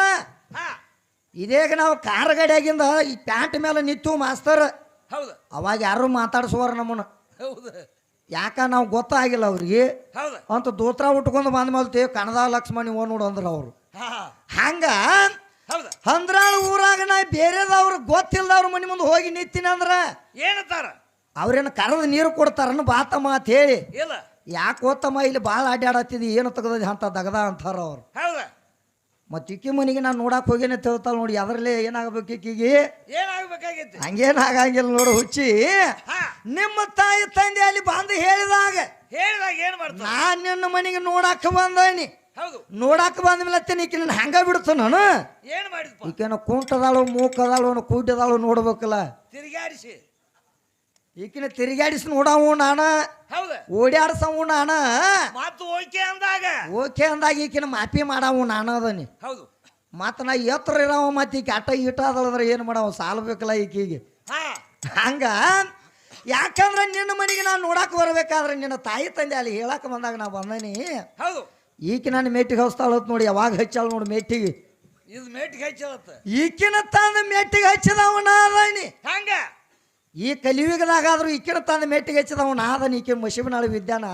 ಇದೀಗ ನಾವು ಕಾರ್ ಗಾಡಿಯಾಗಿಂದ ಈ ಪ್ಯಾಂಟ್ ಮೇಲೆ ನಿಂತು ಮಾಸ್ತರ್. ಹೌದು. ಅವಾಗ ಯಾರು ಮಾತಾಡ್ಸುವಾರ ನಮ್ಮನ್ನ. ಹೌದು. ಯಾಕ ನಾವು ಗೊತ್ತಾಗಿಲ್ಲ ಅವ್ರಿಗೆ. ಹೌದು. ಅಂತ ದೋತ್ರ ಉಟ್ಕೊಂಡು ಬಂದ ಮೇಲೆ ಕಣದ ಲಕ್ಷ್ಮಣಿ ಓ ನೋಡು ಅಂದ್ರ ಅವರು. ಹಂಗ ಹೌದು? ಹಂದ್ರಾಳ ಊರಾಗ ನಾ ಬೇರೆದವ್ರು ಗೊತ್ತಿಲ್ಲದವ್ರ ಮನೆ ಮುಂದೆ ಹೋಗಿ ನಿಂತೀನಿ ಅಂದ್ರ ಏನಂತಾರ? ಅವ್ರೇನು ಕರೆದು ನೀರು ಕೊಡ್ತಾರನ್ನು ಬಾತ ಮಾತು ಹೇಳಿ. ಇಲ್ಲ. ಯಾಕೆ ಓತಮ್ಮ ಇಲ್ಲಿ ಭಾಳ ಅಡ್ಡಾಡತ್ತಿದಿ ಏನು ತಗದ ಅಂತ ದಗದ ಅಂತಾರ ಅವ್ರು. ಮತ್ತೆ ಮತ್ತು ಇಕ್ಕಿ ಮನಿಗೆ ನಾನು ನೋಡಕ್ ಹೋಗೇನೆ ತಿಳ್ತಾಳ ನೋಡಿ ಅದರಲ್ಲೇ ಏನಾಗಬೇಕು ಇಕ್ಕಿಗೆ? ಏನಾಗಬೇಕಾಗಿತ್ತು ಹಂಗೇನು ಆಗಂಗಿಲ್ಲ ನೋಡು ಹುಚ್ಚಿ. ನಿಮ್ಮ ತಾಯಿ ತಂದೆ ಅಲ್ಲಿ ಬಂದು ಹೇಳಿದಾಗ ಹೇಳಿದಾಗ ಏನ್ ಮಾಡ್ತಾರ? ನಾನು ನಿನ್ನ ಮನೆಗೆ ನೋಡಕ್ಕೆ ಬಂದನಿ. ಹೌದು. ನೋಡಾಕ ಬಂದ ಮೇಲೆ ಈಕೆ ನನ್ನ ಹಂಗ ಬಿಡ್ತು ನಾನು? ಏನು ಮಾಡಿದ್ಪ? ಈಕೆನ ಕುಂಟದಾಳು ಮೂಕದಾಳು ಕೂಡ್ಯದಾಳು ನೋಡ್ಬೇಕಲ್ಲ. ತಿರುಗಾಡಿಸಿ ಈಕಿನ ತಿರುಗಾಡಿಸಿ ನೋಡವು ನಾನ. ಓಡಾಡ್ಸವು ನಾನ. ಮತ್ತು ಓಕೆ ಅಂದಾಗ. ಓಕೆ ಅಂದಾಗ ಈಕಿನ ಮಾಪಿ ಮಾಡವು ನಾನು ಅದನಿ. ಹೌದು. ಮತ್ತ ನಾ ಎತ್ತರ ಇರವ ಮತ್ತೆ ಈಕೆ ಆಟ ಈಟ ಅದಳದ್ರ ಏನು ಮಾಡವ ಸಾಲ್ಬೇಕಲ್ಲ ಈಕಿಗೆ. ಹಂಗ? ಯಾಕಂದ್ರೆ ನಿನ್ನ ಮನೆಗೆ ನಾನು ನೋಡಕ್ಕೆ ಬರ್ಬೇಕಾದ್ರೆ ನಿನ್ನ ತಾಯಿ ತಂದೆ ಅಲ್ಲಿ ಹೇಳಕ್ಕೆ ಬಂದಾಗ ನಾ ಬಂದನಿ. ಹೌದು. ಈಕೆ ನಾನು ಮೇಟಿಗೆ ಹಚ್ತಾಳತ್ ನೋಡಿ ಯಾವಾಗ ಹಚ್ಚಾಳ ನೋಡಿ ಮೇಟಿಗೆ. ಇದು ಮೇಟಿಗೆ ಹಚ್ಚಲತ್ತ ಈಕಿನ ತಂದು ಮೇಟಿಗೆ ಹಚ್ಚಿದವ ನಾರಾಯಣಿ ಹಂಗ? ಈ ಕಲಿಯುಗದಾಗಾದ್ರೂ ಈಕಿನ ತಂದು ಮೇಟಿಗೆ ಹಚ್ಚಿದವ ನಾದನಿ ಈಕೆ ಮಶಿಬನಾಳು ವಿದ್ಯಾನ.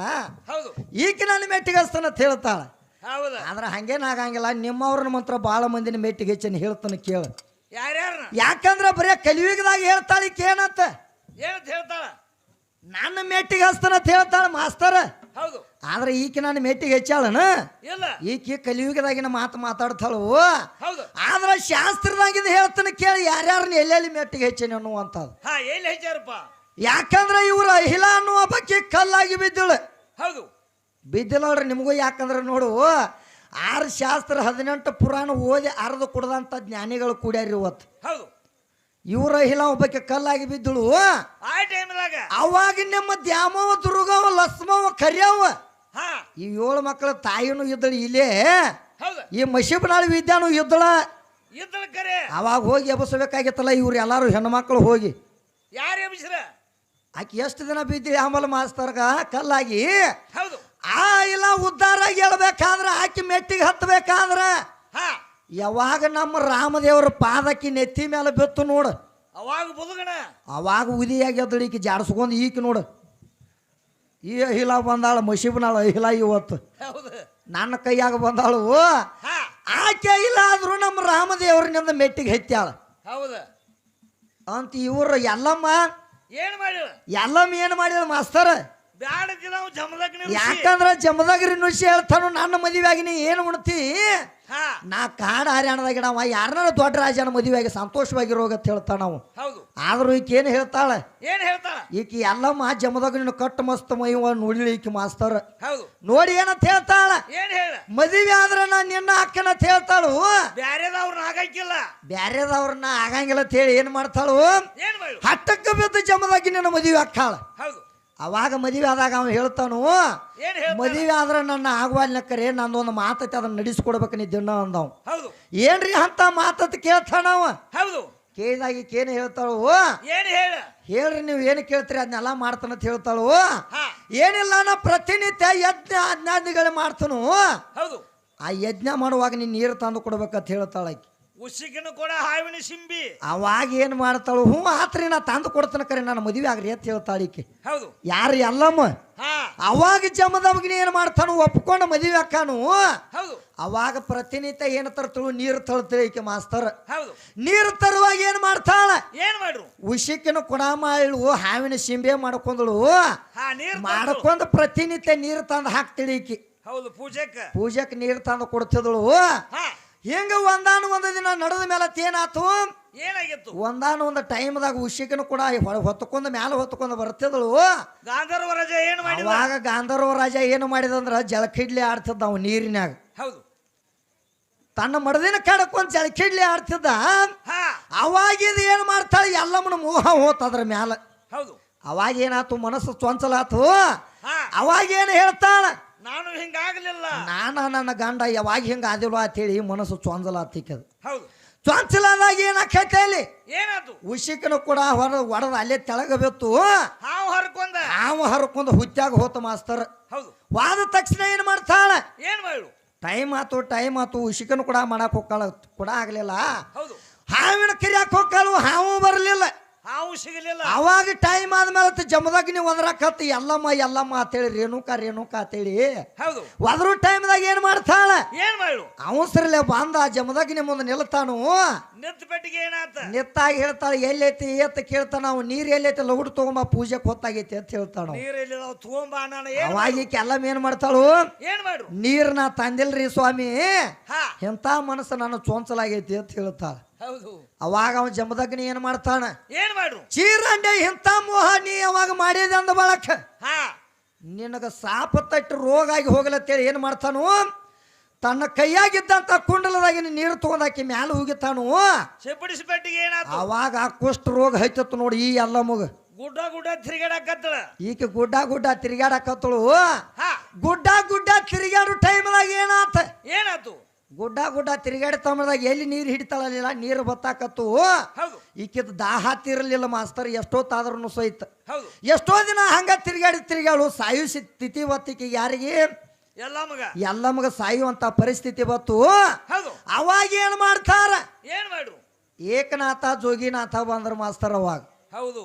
ಹೌದು. ಈಕೆ ನಾನು ಮೇಟಿಗೆ ಹಚ್ತಾನ ಅಂತ ಹೇಳ್ತಾಳ. ಹೌದು. ಆದ್ರೆ ಹಂಗೇನು ಆಗಂಗಿಲ್ಲ ನಿಮ್ಮವ್ರನ್ನ ಮಾತ್ರ ಭಾಳ ಮಂದಿನ ಮೇಟಿಗೆ ಹೆಚ್ಚಿನ ಹೇಳ್ತಾನೆ ಕೇಳ. ಯಾರ್ಯಾರ ಯಾಕಂದ್ರೆ ಬರೀ ಕಲಿಯುಗದಾಗ ಹೇಳ್ತಾಳ ಈಕೆ ಏನಂತ ಏನಂತ ಹೇಳ್ತಾಳ? ನನ್ನ ಮೇಟಿಗೆ ಹಚ್ತಾನ ಅಂತ ಹೇಳ್ತಾಳ ಮಾಸ್ತರ. ಹೌದು. ಆದ್ರೆ ಈಕೆ ನಾನು ಮೆಟ್ಟಿಗೆ ಹೆಚ್ಚಾಳನ? ಇಲ್ಲ. ಈಕೆ ಕಲಿಯುಗದಾಗಿನ ಮಾತು ಮಾತಾಡ್ತಾಳು? ಹೌದು. ಆದ್ರೆ ಶಾಸ್ತ್ರದಾಗಿಂದ ಹೇಳ್ತಾನೆ ಕೇಳಿ ಯಾರ್ಯಾರನ್ನ ಎಲ್ಲೆಲ್ಲಿ ಮೆಟ್ಟಿಗೆ ಹೆಚ್ಚಿನ ಅನ್ನುವಂಥದ್ದು. ಹಾ ಎಲ್ಲಿ ಹಚ್ಚಾರಪ್ಪ? ಯಾಕಂದ್ರೆ ಇವ್ರು ಅಹಿಲ ಅನ್ನುವ ಬಗ್ಗೆ ಕಲ್ಲಾಗಿ ಬಿದ್ದಳು. ಹೌದು. ಬಿದ್ದಿಲ್ಲವ್ರಿ ನಿಮಗೂ ಯಾಕಂದ್ರೆ ನೋಡು ಆರು ಶಾಸ್ತ್ರ ಹದಿನೆಂಟು ಪುರಾಣ ಓದಿ ಅರ್ಧ ಕುಡ್ದಂಥ ಜ್ಞಾನಿಗಳು ಕೂಡ್ಯಾರ ಇವತ್ತು. ಹೌದು. ಇವ್ರ ಹಿಲ ಒಬ್ಬಕ್ಕೆ ಕಲ್ಲಾಗಿ ಬಿದ್ದಳು. ಆ ಟೈಮ್ದಾಗ? ಅವಾಗ ನಿಮ್ಮ ದ್ಯಾಮವ ದುರ್ಗವ ಲಸ್ಮವ ಕರ್ಯವ. ಹಾ. ಈ ಏಳು ಮಕ್ಕಳ ತಾಯಿನೂ ಇದ್ದಳು ಇಲ್ಲೇ. ಈ ಮಶಿಬನಾಳು ವಿದ್ಯಾನು ಇದ್ದಳ. ಇದ್ದಳ ಕರೆ. ಅವಾಗ ಹೋಗಿ ಎಬಸಬೇಕಾಗಿತ್ತಲ್ಲ ಇವ್ರು ಎಲ್ಲರೂ ಹೆಣ್ಮಕ್ಳು ಹೋಗಿ. ಯಾರು ಎಬ್ಸ್ರ ಆಕೆ ಎಷ್ಟು ದಿನ ಬಿದ್ದಿ ಆಮೇಲೆ ಮಾಸ್ತರ್ಗ ಕಲ್ಲಾಗಿ. ಹೌದು. ಆ ಇಲ್ಲ ಉದ್ದಾರ ಹೇಳ್ಬೇಕಾದ್ರ ಆಕೆ ಮೆಟ್ಟಿಗೆ ಹತ್ತಬೇಕಾದ್ರ. ಹಾ. ಯಾವಾಗ ನಮ್ಮ ರಾಮದೇವ್ರ ಪಾದಕ್ಕೆ ನೆತ್ತಿ ಮೇಲೆ ಬಿತ್ತು ನೋಡು. ಅವಾಗ ಬುದುಗಣ ಅವಾಗ ಉದಿಯಾಗಿ ಎದ್ದಳು ಈಕೆ ಜಾಡ್ಸ್ಕೊಂಡು ಈಕೆ ನೋಡು. ಈ ಅಹಿಲ ಬಂದಾಳ ಮಸೀಬ್ನಾಳ ಅಹಿಲ ಇವತ್ತು. ಹೌದು. ನನ್ನ ಕೈಯಾಗ ಬಂದಾಳು ಆಕೆ ಇಲ್ಲ ಆದ್ರೂ ನಮ್ಮ ರಾಮದೇವ್ರನಿಂದ ಮೆಟ್ಟಿಗೆ ಹೆತ್ತಾಳ ಹೌದು. ಅಂತ ಇವರು ಎಲ್ಲಮ್ಮ ಏನು ಮಾಡಿಳ ಎಲ್ಲಮ್ಮ ಏನು ಮಾಡಿದ ಮಾಸ್ತರ? ನಾವು ಜಮದಗ್ನಿ. ಯಾಕಂದ್ರ ಜಮದಗ್ರಿ ನುಸಿ ಹೇಳ್ತಾನು ನನ್ನ ಮದುವೆಯಾಗಿ ನೀ ಏನು ಉಣ್ತಿ? ನಾ ಕಾಡ ಹರ್ಯಾಣದಾಗ ನಾವ ಯಾರನ್ನ ದೊಡ್ಡ ರಾಜನ ಮದುವೆಯಾಗಿ ಸಂತೋಷವಾಗಿರೋಗತ್ ಹೇಳ್ತಾನ ನಾವು ಹೌದು. ಆದ್ರೂ ಈಕೆ ಏನು ಹೇಳ್ತಾಳೆ? ಏನ್ ಹೇಳ್ತಾಳ? ಈಕಿ ಎಲ್ಲಮ್ಮ ಜಮದಗ್ರಿನ ಕಟ್ಟು ಮಸ್ತ್ ಮೈವ ನೋಡಿ ಈಕಿ ಮಾಸ್ತಾರ. ಹೌದು. ನೋಡಿ ಏನಂತ ಹೇಳ್ತಾಳ? ಏನ್ ಹೇಳ? ಮದುವೆ ಆದ್ರ ನಾ ನಿನ್ನ ಅಕ್ಕನಂತ ಹೇಳ್ತಾಳು. ಬ್ಯಾರೆದವ್ರನ್ನ ಆಗಂಗಿಲ್ಲ. ಬ್ಯಾರೆದವ್ರನ್ನ ಆಗಂಗಿಲ್ಲ ಅಂತ ಹೇಳಿ ಏನ್ ಮಾಡ್ತಾಳು? ಏನ್ ಬಿದ್ದ ಹಟ್ಟಕ್ಕೆ ಬಿದ್ದು ಜಮದಾಗಿ ನಿನ್ನ ಮದುವೆ ಅಕ್ಕಾಳ ಅವಾಗ ಮದುವೆ ಆದಾಗ ಅವನು ಹೇಳ್ತಾನು ಏನ್ ಮದುವೆ ಆದ್ರೆ ನನ್ನ ಆಗುವಲ್ಲ ಕರೆ ನಂದೊಂದು ಮಾತೈತೆ ಅದನ್ನ ನಡೆಸ್ಕೊಡ್ಬೇಕು ನೀ ದಿನ ಅಂದವ್. ಏನ್ರಿ ಅಂತ ಮಾತತ್ ಕೇಳ್ತಾನ ಹೌದು. ಕೇಳಿದಾಗ ಈಕೇನು ಹೇಳ್ತಾಳು? ಏನು ಹೇಳ? ಹೇಳ್ರಿ ನೀವು ಏನು ಕೇಳ್ತೀರಿ ಅದನ್ನೆಲ್ಲ ಮಾಡ್ತಾನಂತ ಹೇಳ್ತಾಳು? ಏನಿಲ್ಲ ನಾ ಪ್ರತಿನಿತ್ಯ ಯಜ್ಞ ಅಜ್ಞಾನಿಗಳು ಮಾಡ್ತಾನು. ಹೌದು. ಆ ಯಜ್ಞ ಮಾಡುವಾಗ ನೀನು ನೀರು ತಂದು ಕೊಡ್ಬೇಕಂತ ಹೇಳ್ತಾಳ ಆಕಿ ಉಸಿಕಿನ ಕೂಡ ಹಾವಿನ ಸಿಂಬಿ. ಅವಾಗ ಏನು ಮಾಡ್ತಾಳು? ಹ್ಞೂ ಆತ್ರಿ ನಾ ತಂದು ಕೊಡ್ತೇನೆ ಕರೆ ನನ್ನ ಮದುವೆ ಆಗ್ರಿ ಅಂತ ಹೇಳ್ತಾಳೆ ಈಕಿ. ಹೌದು. ಯಾರು ಎಲ್ಲಮ್ಮ? ಹಾ. ಅವಾಗ ಜಮದಮಗಿನ ಏನ್ ಮಾಡ್ತಾನು ಒಪ್ಕೊಂಡು ಮದುವೆ ಹಾಕಾನು ಹೌದು. ಅವಾಗ ಪ್ರತಿನಿತ್ಯ ಏನು ತರ್ತಳು? ನೀರು ತಳ್ತೀರಿ ಈಕೆ ಮಾಸ್ತರ್. ಹೌದು. ನೀರು ತರುವಾಗ ಏನು ಮಾಡ್ತಾಳ? ಏನ್ ಮಾಡ್ರು? ಉಸಿಕಿನ ಕೊಡ ಮಾಡಿಳು ಹಾವಿನ ಸಿಂಬೆ ಮಾಡ್ಕೊಂದಳು ಹಾ ನೀರ್. ಮಾಡ್ಕೊಂಡು ಪ್ರತಿನಿತ್ಯ ನೀರು ತಂದು ಹಾಕ್ತಿಳಿ ಈಕಿ. ಹೌದು ಪೂಜೆಕ್. ಪೂಜೆಕ್ ನೀರು ತಂದು ಕೊಡ್ತಿದಳು ಹಾ. ಹಿಂಗ ಒಂದಾನು ಒಂದು ದಿನ ನಡೆದ ಮೇಲೆ ತೇನಾತು ಏನಾಗಿತ್ತು? ಒಂದಾನ ಒಂದು ಟೈಮ್ದಾಗ ಉಷಿಕನ ಕೂಡ ಹೊತ್ತುಕೊಂಡು ಮ್ಯಾಲ ಹೊತ್ಕೊಂಡು ಬರ್ತಿದ್ಳು. ಗಾಂಧರ್ವ ರಾಜ ಏನು ಮಾಡಿದ? ಆಗ ಗಾಂಧರ್ವ ರಾಜ ಏನು ಮಾಡಿದಂದ್ರ ಜಳಕಿಡ್ಲಿ ಆಡ್ತಿದ್ದ ಅವ್ ನೀರಿನಾಗ ಹೌದು. ತನ್ನ ಮಡದಿನ ಕೆಡಕೊಂಡ್ ಜಳಕಿಡ್ಲಿ ಆಡ್ತಿದ್ದ. ಅವಾಗಿದ ಏನು ಮಾಡ್ತಾಳೆ? ಎಲ್ಲಮ್ಮನ ಮೋಹ ಹೋತದ್ರ ಮ್ಯಾಲ. ಹೌದು. ಅವಾಗ ಏನಾತು? ಮನಸ್ಸು ಚೊಂಚಲಾತು. ಅವಾಗ ಏನು ಹೇಳ್ತಾಳ? ನಾನು ಹಿಂಗಾಗ್ಲಿಲ್ಲ ನಾನು ನನ್ನ ಗಂಡ ಯಾವಾಗ ಹಿಂಗ ಆದಿಲ್ವ ಅಂತೇಳಿ ಮನಸ್ಸು ಚೊಂಚಲಾತಿಕ್ಕದು ಹೌದು. ಚೊಂಚಲಾದಾಗ ಏನಾಕೈತೆ ಅಲ್ಲಿ ಏನದು? ಉಶಿಕನು ಕೂಡ ಹೊರ ಒಡದ ಅಲ್ಲೇ ತೆಳಗೆ ಬಿತ್ತು ಹಾವು ಹರ್ಕೊಂಡ ಹಾವು ಹರ್ಕೊಂಡು ಹುಚ್ಚಾಗ ಹೋತ ಮಾಸ್ತರ್. ಹೌದು. ವಾದ ತಕ್ಷಣ ಏನು ಮಾಡ್ತಾಳ? ಏನ್ ಮಾಡು ಟೈಮ್ ಆತು ಟೈಮ್ ಆತು ಉಸಿಕನು ಕೂಡ ಮಾಡಕ್ ಹೋಗ್ತಾಳ ಕೂಡ ಆಗ್ಲಿಲ್ಲ. ಹೌದು. ಹಾವಿನ ಕರಿಯಾಕ ಹೋಗ್ತಾಳು ಹಾವು ಬರಲಿಲ್ಲ. ಹಾವು ಸಿಗಲಿಲ್ಲ. ಅವಾಗ ಟೈಮ್ ಆದ್ಮೇಲೆ ಜಮದಾಗ ನೀವು ಒದರಾಕತ್ತ ಎಲ್ಲಮ್ಮ ಎಲ್ಲಮ್ಮ ಅಂತೇಳಿ ರೇಣುಕ ರೇಣುಕ ಅಂತೇಳಿ. ಹೌದು. ಒದ್ರು ಟೈಮ್ದಾಗ ಏನ್ ಮಾಡ್ತಾಳ? ಏನ್ ಮಾಡು ಅವಸರಲೆ ಬಂದ ಜಮದಾಗ ಮುಂದೆ ನಿಲ್ತಾನು. ನಿತ್ ಪೆಟ್ಟಿಗೆ ಏನಾತ? ನಿತ್ತಾಗಿ ಹೇಳ್ತಾಳೆ ಎಲ್ಲೈತಿ? ಎತ್ತ ಕೇಳ್ತಾನ ಅವ್ ನೀರ್ ಎಲ್ಲೈತಿ? ಲೌಡ್ ತಗೊಂಬ ಪೂಜೆ ಹೊತ್ತಾಗೈತಿ ಅಂತ ಹೇಳ್ತಾನ ಅವ. ನೀರ್ ಎಲ್ಲಿ ತಗೊಂಬ ನಾನು ಏನ್ ಅವಾಗ ಎಲ್ಲಮ್ಮ ಏನ್ ಮಾಡ್ತಾಳು? ಏನ್ ಮಾಡು ನೀರ್ ನಾ ತಂದಿಲ್ರಿ ಸ್ವಾಮಿ. ಎಂತ ಮನಸ್ಸು ನಾನು ಚೊಂಚಲಾಗೈತಿ ಅಂತ ಹೇಳ್ತಾಳ. ಹೌದು. ಅವಾಗ ಅವ ಜಮದಗ್ನಿ ಏನ್ ಮಾಡ್ತಾನ? ಏನ್ ಮಾಡು ಚೀರಂಡೆ ಇಂಥ ಮೋಹ ನೀ ಅವಾಗ ಮಾಡಿದೆ ಅಂದ ಬಳಕ ಹಾ. ನಿನಗ ಸಾಪ ತಟ್ಟು ರೋಗ ಆಗಿ ಹೋಗ್ಲತ್ತೇಳಿ ಏನು ಮಾಡ್ತಾನು? ತನ್ನ ಕೈಯಾಗಿದ್ದಂತ ಕುಂಡಲದಾಗಿನ ನೀರು ತಗೊಂಡಾಕಿ ಮ್ಯಾಲ ಹೋಗಿತಾನು ಸಿಪ್ಪಡಿಸಿ ಏನಾಯ್ತು ಅವಾಗ ಆ ಕುಷ್ಠ ರೋಗ ಹೈತತ್ತು ನೋಡಿ ಈ ಎಲ್ಲ ಮಗ. ಗುಡ್ಡ ಗುಡ್ಡ ತಿರುಗಾಡಕತ್ತಳ. ಈಕೆ ಗುಡ್ಡ ಗುಡ್ಡ ತಿರುಗಾಡಕತ್ತಳು. ಹಾ. ಗುಡ್ಡ ಗುಡ್ಡ ತಿರುಗಾಡು ಟೈಮ್ದಾಗ ಏನಾತ? ಏನಾತು? ಗುಡ್ಡ ಗುಡ್ಡ ತಿರುಗಾಡಿ ತಮ್ಮದಾಗ ಎಲ್ಲಿ ನೀರು ಹಿಡಿತಾಳಲಿಲ್ಲ ನೀರು ಬತ್ತಾಕತ್ತು ಈಕಿದ ದಾಹ ತೀರಲಿಲ್ಲ ಮಾಸ್ತರ್ ಎಷ್ಟೊತ್ತಾದ್ರೂ ಸಹಿತ. ಎಷ್ಟೋ ದಿನ ಹಂಗ ತಿರುಗಾಡಿ ತಿರುಗಾಳು ಸಾಯು ಸ್ಥಿತಿ ಬತ್ತಿಗೆ ಯಾರಿಗೆ? ಎಲ್ಲ ಮಗ. ಎಲ್ಲ ಮಗ ಸಾಯುವಂತ ಪರಿಸ್ಥಿತಿ ಬತ್ತು. ಅವಾಗ ಏನ್ ಮಾಡ್ತಾರ? ಏನ್ ಮಾಡು ಏಕನಾಥ ಜೋಗಿನಾಥ ಬಂದ್ರ ಮಾಸ್ತರ್ ಅವಾಗ. ಹೌದು.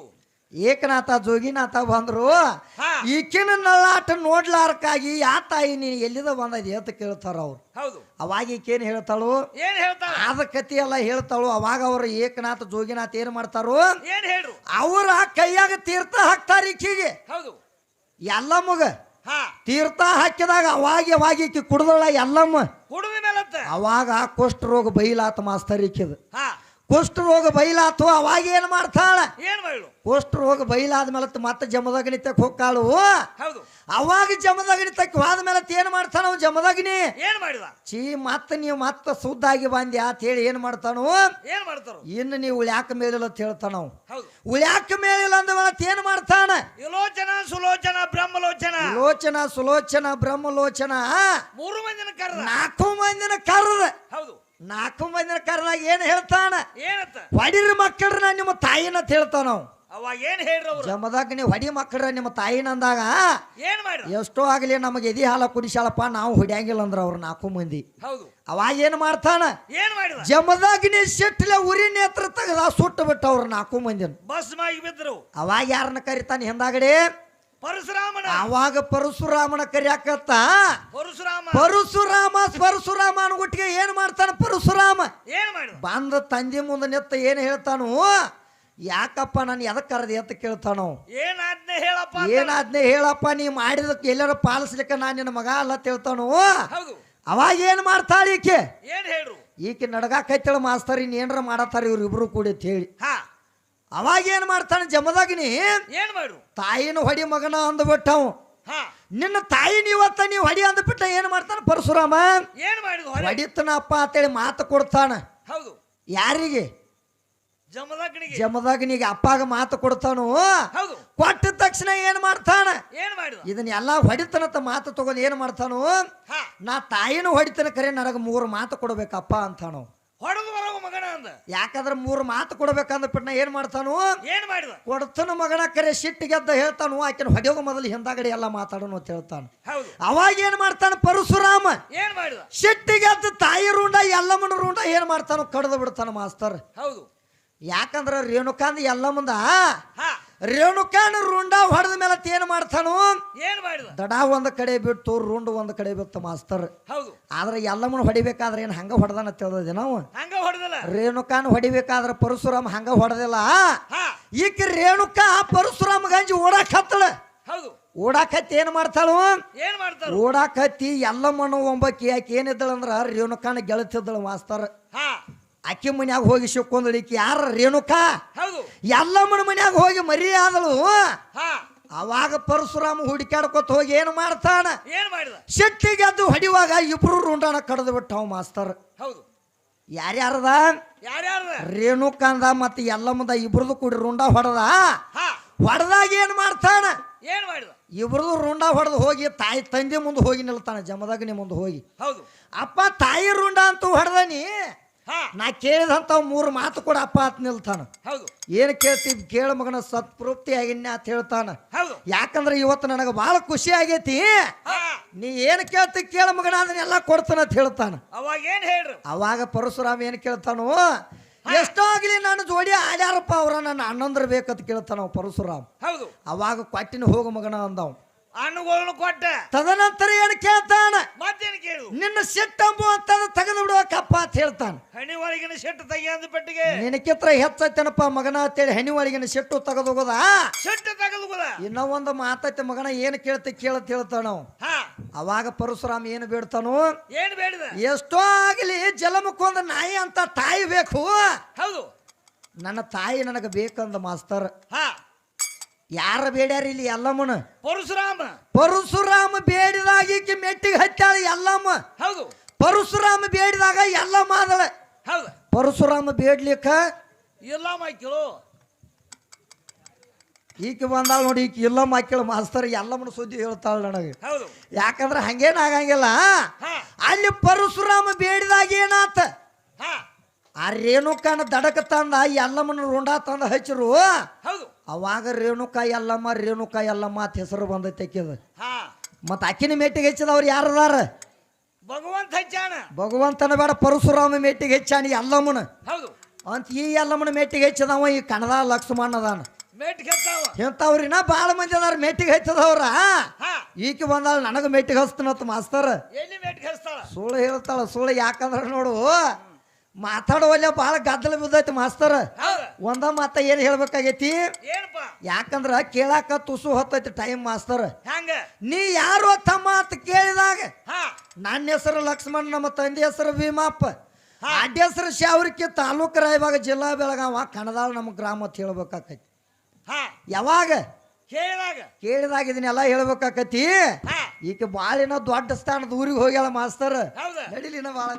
ಏಕನಾಥ ಜೋಗಿನಾಥ ಬಂದ್ರು ಈಕಿನ ನಳ್ಳಾಟ ನೋಡ್ಲಾರಕ್ಕಾಗಿ ಯಾ ತಾಯಿ ನೀನು ಎಲ್ಲಿದ ಬಂದದಿ ಅಂತ ಕೇಳ್ತಾರ ಅವ್ರು. ಹೌದು. ಅವಾಗ ಈಕೇನು ಹೇಳ್ತಾಳು? ಅದ ಕತಿ ಎಲ್ಲ ಹೇಳ್ತಾಳು. ಅವಾಗ ಅವರು ಏಕನಾಥ ಜೋಗಿನಾಥ ಏನ್ ಮಾಡ್ತಾರು? ಅವ್ರ ಕೈಯಾಗ ತೀರ್ಥ ಹಾಕ್ತಾರ ಈಕಿಗೆ. ಎಲ್ಲಮ್ಮಗ ತೀರ್ಥ ಹಾಕಿದಾಗ ಅವಾಗ ಅವಾಗ ಈಕಿ ಕುಡ್ದಳ? ಎಲ್ಲಮ್ಮ ಅವಾಗ ಕುಷ್ಠ ರೋಗ ಬೈಲಾತ ಮಾಸ್ತರ್ ಈಕಿದ. ಹಾ ಕುಷ್ಠ ರೋಗ ಬೈಲಾತು ಅವಾಗ ಏನ್ ಮಾಡ್ತಾಳ? ಏನ್ ಮಾಡ್ರು ಕುಷ್ಠ ರೋಗ ಬೈಲಾದ ಮೇಲೆ ಮತ್ತೆ ಜಮದಗ್ನಿತಕ್ಕೆ ಹೋಗ್ತಾಳು. ಹೌದು. ಅವಾಗ ಜಮದಗ್ನಿತಕ್ಕೆ ಹೋದ ಮೇಲೆ ಏನ್ ಮಾಡ್ತಾನ ಅವ್ ಜಮದಗ್ನಿ? ಏನ್ ಮಾಡಿದ? ಚೀ ಮತ್ತೆ ನೀವು ಮತ್ತ ಸುದ್ದಾಗಿ ಬಂದ್ಯಾ ಅಂತ ಹೇಳಿ ಏನ್ ಮಾಡ್ತಾನು? ಏನ್ ಮಾಡ್ತಾರ? ಇನ್ನು ನೀವು ಉಳ್ಯಾಕ ಮೇಲಿಲ್ಲ ಅಂತ ಹೇಳ್ತಾನ ಹೌದು. ಉಳ್ಯಾಕ ಮೇಲಿಲ್ಲ ಅಂದ ಮೇಲೆ ಏನ್ ಮಾಡ್ತಾನ? ವಿಲೋಚನ ಸುಲೋಚನ ಬ್ರಹ್ಮಲೋಚನ. ಲೋಚನ ಸುಲೋಚನ ಬ್ರಹ್ಮಲೋಚನ. ಮೂರು ಮಂದಿನ ಕರ್ದ ನಾಲ್ಕು ಮಂದಿನ ಕರ್ದ ಹೌದು. ನಾಲ್ಕು ಮಂದಿನ ಕರ್ನಾಗ ಏನ್ ಹೇಳ್ತಾನ? ಏನತ್ತ ಹೊಡಿರಿ ಮಕ್ಕಳ್ರ ನಿಮ್ಮ ತಾಯಿನ ಅಂತ ಹೇಳ್ತಾನ ನಾವು. ಅವಾಗ ಏನ್ ಹೇಳ್ರಿ ಅವ್ರು? ಜಮದಾಗ ನೀವು ಹೊಡಿ ಮಕ್ಕಳ್ರ ನಿಮ್ಮ ತಾಯಿನ ಅಂದಾಗ ಏನ್ ಮಾಡ್ರ? ಎಷ್ಟೋ ಆಗಲಿ ನಮಗೆ ಎದಿ ಹಾಲ ಕುಡಿಸಾಳಪ್ಪ ನಾವು ಹೊಡ್ಯಾಂಗಿಲ್ಲ ಅಂದ್ರ ಅವ್ರು ನಾಲ್ಕು ಮಂದಿ. ಹೌದು. ಅವಾಗ ಏನ್ ಮಾಡ್ತಾನ? ಏನ್ ಮಾಡಿದ ಜಮದಾಗ್ನಿ ಸಿಟ್ಲೆ ಉರಿ ನೇತ್ರ ತೆಗೆದ ಸುಟ್ಟು ಬಿಟ್ಟ ಅವ್ರು ನಾಲ್ಕು ಮಂದಿನ. ಬಸ್ ಮಾಗಿ ಬಿದ್ರು. ಅವಾಗ ಯಾರನ್ನ ಕರಿತಾನೆ ಹಿಂದಾಗಡೆ? ಪರಶುರಾಮನ. ಅವಾಗ ಪರಶುರಾಮನ ಕರಿಯಾಕತ್ತ ಪರಶುರಾಮ. ಪರಶುರಾಮ ಪರಶುರಾಮ ಅನ್ಗುಟ್ಟಿಗೆ ಏನ್ ಮಾಡ್ತಾನ ಪರಶುರಾಮ? ಏನ್ ಮಾಡಿದ? ಬಂದ ತಂದೆ ಮುಂದೆ ನೆತ್ತ ಏನ್ ಹೇಳ್ತಾನು? ಯಾಕಪ್ಪ ನಾನು ಎದಕ್ಕೆ ಕರೆದೆ ಅಂತ ಕೇಳ್ತಾನು? ಏನ್ ಆಜ್ಞೆ ಹೇಳಪ್ಪ ಏನು ಏನಾದ್ನೆ ಹೇಳಪ್ಪ ನೀ ಮಾಡಿದಕ್ಕೆ ಎಲ್ಲರ ಪಾಲಿಸ್ಲಿಕ್ಕೆ ನಾನು ನಿನ್ನ ಮಗ ಅಲ್ಲ ಅಂತ ಹೇಳ್ತಾನು? ಹೌದು. ಅವಾಗ ಏನ್ ಮಾಡ್ತಾಳ ಈಕೆ? ಏನ್ ಹೇಳ್ರು? ಈಕೆ ನಡಗಾಕೈತಳ ಮಾಸ್ತರ್ ಇನ್ನೇನ್ರ ಮಾಡತ್ತಾರ ಇವ್ರಿಬ್ರು ಕೂಡಿ ಅಂತ ಹೇಳಿ. ಹಾ. ಅವಾಗ ಏನ್ ಮಾಡ್ತಾನೆ ಜಮದಾಗಿನಿ? ಏನ್ ಮಾಡು? ತಾಯಿನ ಹೊಡಿ ಮಗನ ಅಂದ್ಬಿಟ್ಟವು. ನಿನ್ನ ತಾಯಿನ ಇವತ್ತ ನೀವು ಹೊಡಿ ಅಂದ್ಬಿಟ್ಟ ಏನ್ ಮಾಡ್ತಾನ ಪರಶುರಾಮ? ಏನ್ ಮಾಡಿದ ಅಪ್ಪ ಹೊಡಿತನಪ್ಪ ಅಂತೇಳಿ ಮಾತು ಕೊಡ್ತಾನ. ಹೌದು. ಯಾರಿಗೆ? ಜಮದಗ್ನಿಗೆ. ಜಮದಾಗನಿಗೆ ಅಪ್ಪಾಗ ಮಾತು ಕೊಡ್ತಾನು? ಹೌದು. ಕೊಟ್ಟ ತಕ್ಷಣ ಏನ್ ಮಾಡ್ತಾನ? ಏನ್ ಮಾಡಿದ ಇದನ್ನೆಲ್ಲ ಹೊಡಿತನಂತ ಮಾತು ತಗೊಂಡು ಏನ್ ಮಾಡ್ತಾನು? ನಾ ತಾಯಿನೂ ಹೊಡಿತನ ಕರೆ ನನಗೆ ಮೂರು ಮಾತು ಕೊಡ್ಬೇಕಪ್ಪ ಅಂತಾನು. ಹೊಡೆದು ಬರೋ ಮಗನ ಅಂದ. ಯಾಕಂದ್ರೆ ಮೂರು ಮಾತು ಕೊಡ್ಬೇಕಂದ ಪಿಟ್ನ ಏನ್ ಮಾಡ್ತಾನು? ಏನ್ ಮಾಡಿದ? ಕೊಡ್ತನ ಮಗನ ಕರೆ ಸಿಟ್ಟಿಗೆದ್ದ ಹೇಳ್ತಾನು ಆಕಿನ ಹೊಡೆಯೋಗ ಮೊದಲು ಹಿಂದಾಗಡೆ ಎಲ್ಲ ಮಾತಾಡೋನು ಅಂತ ಹೇಳ್ತಾನೆ. ಅವಾಗ ಏನ್ ಮಾಡ್ತಾನ ಪರಶುರಾಮ? ಏನ್ ಮಾಡಿದ? ಸಿಟ್ಟಿಗೆದ್ದ ತಾಯಿ ರುಂಡ ಎಲ್ಲಮ್ಮನ ರುಂಡ ಏನ್ ಮಾಡ್ತಾನು ಕಡ್ದು ಬಿಡ್ತಾನ ಮಾಸ್ತರ್. ಹೌದು. ಯಾಕಂದ್ರ ರೇಣುಕಾಂದ್ ಎಲ್ಲ ಮುಂದ ರೇಣುಕಾನ ರುಂಡ ಹೊಡೆದ ಮೇಲೆ ಏನ್ ಮಾಡ್ತಾನು? ಏನ್ ಮಾಡಿದ? ದಡ ಒಂದ್ ಕಡೆ ಬಿಟ್ಟು ರುಂಡು ಒಂದ್ ಕಡೆ ಬಿತ್ತು ಮಾಸ್ತರ್. ಹೌದು. ಆದ್ರೆ ಎಲ್ಲಮ್ಮನ ಹೊಡಿಬೇಕಾದ್ರೆ ಏನ್ ಹಂಗ ಹೊಡೆದಾನ ತಿಳಿದ ನಾವು ಹಂಗ ಹೊಡೆದಲ್ಲ? ರೇಣುಕಾನ ಹೊಡಿಬೇಕಾದ್ರೆ ಪರಶುರಾಮ್ ಹಂಗ ಹೊಡೆದಿಲ್ಲ. ಈಕ ರೇಣುಕಾ ಪರಶುರಾಮ್ ಗಂಜಿ ಓಡಾಕ್ ಹತ್ತಳ. ಹೌದು. ಓಡಾಕತ್ತಿ ಏನ್ ಮಾಡ್ತಾಳು? ಏನ್ ಮಾಡ್ತಾರ ಓಡಾಕತ್ತಿ ಎಲ್ಲಮ್ಮನ ಒಂಬಕ್ಕಿ ಆಕೆ ಏನಿದ್ದಳಂದ್ರ ರೇಣುಕಾನ ಗೆಳತಿದ್ದಳು ಮಾಸ್ತರ್. ಹಾ. ಆಕಿ ಮನ್ಯಾಗ ಹೋಗಿ ಸಿಕ್ಕೊಂದಳು ಈಕಿ ಯಾರ ರೇಣುಕಾ? ಹೌದು. ಎಲ್ಲಮ್ಮನ ಮನ್ಯಾಗ ಹೋಗಿ ಮರಿ ಆದಳು ಹಾ. ಅವಾಗ ಪರಶುರಾಮ ಹುಡುಕ್ಯಾಡ್ಕೊತ ಹೋಗಿ ಏನು ಮಾಡ್ತಾನ? ಏನ್ ಮಾಡಿದ? ಅದು ಹೊಡಿವಾಗ ಇಬ್ರು ರುಂಡಾಣ ಕಡ್ದು ಬಿಟ್ಟವ ಮಾಸ್ತರ್. ಹೌದು. ಯಾರ್ಯಾರದ? ಯಾರ್ಯಾರ ರೇಣುಕಾಂದ ಮತ್ತೆ ಎಲ್ಲಮ್ಮದ ಇಬ್ರದು ಕೂಡಿ ರುಂಡ ಹೊಡೆದ. ಹಾ. ಹೊಡೆದಾಗ ಏನ್ ಮಾಡ್ತಾನ? ಏನ್ ಮಾಡಿದ? ಇಬ್ರದು ರುಂಡ ಹೊಡೆದು ಹೋಗಿ ತಾಯಿ ತಂದೆ ಮುಂದೆ ಹೋಗಿ ನಿಲ್ತಾನ ಜಮದಗ್ನಿ ಮುಂದೆ ಹೋಗಿ. ಹೌದು. ಅಪ್ಪ ತಾಯಿ ರುಂಡ ಅಂತೂ ಹೊಡೆದನಿ. ನಾ ಕೇಳಿದಂತ ಮೂರು ಮಾತು ಕೂಡ ಅಪ್ಪ ಅಂತ ನಿಲ್ತಾನ. ಹೌದು. ಏನು ಕೇಳ್ತೀವಿ ಕೇಳ ಮಗನ ಸತ್ಪೃಪ್ತಿ ಆಗಿನ್ಯ ಅಂತ ಹೇಳ್ತಾನ. ಹೌದು. ಯಾಕಂದ್ರೆ ಇವತ್ತು ನನಗೆ ಬಹಳ ಖುಷಿ ಆಗೈತಿ. ನೀ ಏನು ಕೇಳ್ತಿ? ಕೇಳ ಮಗನ ಅದನ್ನೆಲ್ಲ ಕೊಡ್ತಾನ ಅಂತ ಹೇಳ್ತಾನ. ಅವಾಗ ಏನ್ ಹೇಳ್ರಿ? ಅವಾಗ ಪರಶುರಾಮ ಏನು ಕೇಳ್ತಾನೋ? ಎಷ್ಟೋ ಆಗಲಿ ನಾನು ಜೋಡಿ ಆಡ್ಯಾರಪ್ಪ ಅವ್ರ ನನ್ನ ಅಣ್ಣಂದ್ರ ಬೇಕಂತ ಕೇಳ್ತಾನ ಪರಶುರಾಮ್. ಹೌದು. ಅವಾಗ ಕೊಟ್ಟಿನ ಹೋಗು ಮಗನ ಅಂದವ್. ಹಣ್ಣುಗಳನ್ನು ಕೊಟ್ಟ. ತದನಂತರ ಏನು ಕೇಳ್ತಾನ? ಮತ್ತೇನು ಕೇಳು? ನಿನ್ನ ಸಿಟ್ಟಂಬು ಅಂತ ತೆಗೆದು ಬಿಡುವಕ್ಕಪ್ಪ ಅಂತ ಹೇಳ್ತಾನ. ಹಣಿ ಒಳಗಿನ ಸಿಟ್ಟು ತೆಗೆಯಂದು ಪೆಟ್ಟಿಗೆ. ನಿನಕಿತ್ರ ಹೆಚ್ಚೈತೇನಪ್ಪ ಮಗನ ಅಂತೇಳಿ ಹೆಣಿ ಒಳಗಿನ ಸಿಟ್ಟು ತೆಗೆದು ಹೋಗೋದ ಶೆಟ್ಟು ತೆಗೆದು ಕೂಡ ಇನ್ನೂ ಒಂದು ಮಾತೈತೆ ಮಗನ ಏನು ಕೇಳ್ತಿ ಕೇಳತ್ ಹೇಳ್ತಾನ. ಹಾ. ಅವಾಗ ಪರಶುರಾಮ ಏನು ಬೇಡ್ತಾನು? ಏನು ಬೇಡಿದ? ಎಷ್ಟೋ ಆಗಲಿ ಜಲಮಕ್ಕೊಂದು ನಾಯಿ ಅಂತ ತಾಯಿ ಬೇಕು. ಹೌದು. ನನ್ನ ತಾಯಿ ನನಗೆ ಬೇಕಂದ ಮಾಸ್ತರ್. ಹಾ. ಯಾರ ಬೇಡ್ಯಾರ ಇಲ್ಲಿ ಎಲ್ಲಮ್ಮನ? ಪರಶುರಾಮ. ಪರಶುರಾಮ ಬೇಡಿದಾಗ ಈಕೆ ಮೆಟ್ಟಿಗೆ ಹತ್ತಾಳ ಎಲ್ಲಮ್ಮ. ಹೌದು. ಪರಶುರಾಮ ಬೇಡಿದಾಗ ಎಲ್ಲಮ್ಮ ಆದಳ. ಹೌದು. ಪರಶುರಾಮ ಬೇಡ್ಲಿಕ್ಕ? ಎಲ್ಲಮ್ಮ ಕೇಳು ಈಕೆ ಬಂದಾಳ ನೋಡಿ ಈಕೆ ಇಲ್ಲಮ್ಮ ಮಕ್ಕಳು ಮಾಸ್ತರ್ ಎಲ್ಲಮ್ಮನ ಸುದ್ದಿ ಹೇಳ್ತಾಳ ನನಗೆ. ಹೌದು. ಯಾಕಂದ್ರೆ ಹಂಗೇನು ಆಗಂಗಿಲ್ಲ? ಅಲ್ಲಿ ಪರಶುರಾಮ ಬೇಡಿದಾಗ ಏನಾತ? ಅರೇನು ಆ ರೇಣುಕನ ದಡಕ ತಂದ ಎಲ್ಲಮ್ಮನ ರುಂಡ ತಂದ ಹಚ್ಚರು. ಹೌದು. ಅವಾಗ ರೇಣುಕ ಎಲ್ಲಮ್ಮ ರೇಣುಕ ಎಲ್ಲಮ್ಮ ಅಂತ ಹೆಸರು ಬಂದೈತೆ ಆಕಿದ ಹಾ. ಮತ್ತ ಅಕ್ಕಿನ ಮೇಟಿಗೆ ಯಾರು ಯಾರದಾರ ಭಗವಂತ ಹಚ್ಚಾಣ ಭಗವಂತನ ಬೇಡ ಪರಶುರಾಮ ಮೇಟಿಗೆ ಹೆಚ್ಚಾನ ಎಲ್ಲಮ್ಮನ ಹೌದು. ಅಂತ ಈ ಎಲ್ಲಮ್ಮನ ಮೇಟಿಗೆ ಹೆಚ್ಚದವ ಈ ಕಣದ ಲಕ್ಷ್ಮಣ ಅದಾನ. ಮೇಟ್ ಕೆತ್ತಾವ ಇಂಥವ್ರಿನ ಭಾಳ ಮಂದಿ ಅದಾರ ಮೇಟಿಗೆ ಹೆಚ್ಚದವ್ರ. ಹಾ. ಈಕೆ ಬಂದಾಳ ನನಗೆ ಮೇಟಿಗೆ ಹಚ್ತನತ್ ಮಾಸ್ತರ್. ಎಲ್ಲಿ ಸುಳ್ಳು ಹೇಳ್ತಾಳ ಸುಳ್ಳು ಯಾಕಂದ್ರ ನೋಡು. ಮಾತಾಡುವಲ್ಲ ಬಹಳ ಗದ್ದಲ ಬಿದ್ದೈತಿ ಮಾಸ್ತರ. ಒಂದ ಮಾತ ಏನು ಹೇಳ್ಬೇಕಾಗೈತಿ? ಯಾಕಂದ್ರ ಕೇಳಾಕ ತುಸು ಹೊತ್ತೈತಿ ಟೈಮ್ ಮಾಸ್ತರ್. ನೀ ಯಾರು ತಮ್ಮ ಅಂತ ಕೇಳಿದಾಗ ನನ್ನ ಹೆಸರು ಲಕ್ಷ್ಮಣ್ ನಮ್ಮ ತಂದೆ ಹೆಸರು ಭೀಮಪ್ಪ. ಅಡ್ಡ ಹೆಸರು ಶಾವರಿಕೆ ತಾಲೂಕು ರಾಯಬಾಗ ಜಿಲ್ಲಾ ಬೆಳಗಾವ ಕಣದಾಳ ನಮ್ಮ ಗ್ರಾಮ ಅಂತ ಹೇಳ್ಬೇಕಾಕೈತಿ. ಯಾವಾಗ? ಕೇಳಿದಾಗ. ಕೇಳಿದಾಗ ಇದನ್ನೆಲ್ಲ ಹೇಳ್ಬೇಕಾಕತಿ. ಈಗ ಬಾಳಿನ ದೊಡ್ಡ ಸ್ಥಾನದ ಊರಿಗೆ ಹೋಗ್ಯಾಳ ಮಾಸ್ತರ್. ನಡಿಲಿನ ಬಾಳ.